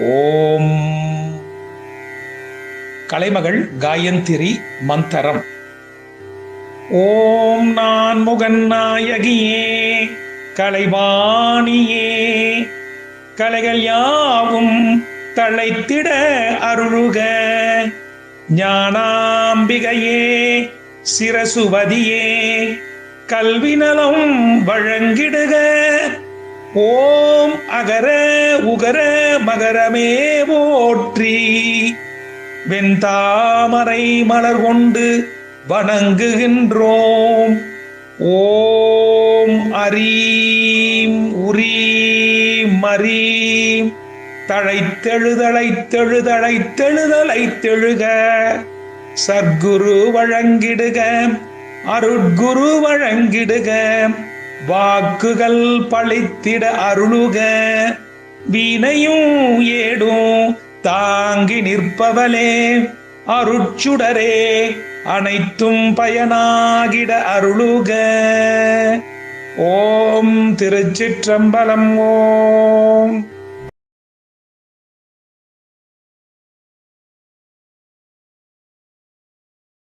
ஓம். கலைமகள் காயந்திரி மந்தரம். ஓம் நான் முகன் நாயகியே கலைவாணியே கலைகள் யாவும் தழைத்திட அருளுக. ஞானாம்பிகையே சிரசுவதியே கல்வி நலம் வழங்கிடுக. ஓம் அகர உகர மகரமே போற்றி. வெண்தாமரை மலர் கொண்டு வணங்குகின்றோம். ஓம் அரீம் உரீம் மரீம். தழைத்தெழுதழைத்தெழுதழைத்தெழுதழைத்தெழுக. சர்க்குரு வழங்கிடுக அருட்குரு வழங்கிடுக. வாக்குகள் பழித்திட அருளுக. வீணையும் ஏடும் தாங்கி நிற்பவளே. அருட்சுடரே அனைத்தும் பயனாகிட அருளுக. ஓம் திருச்சிற்றம்பலம் ஓ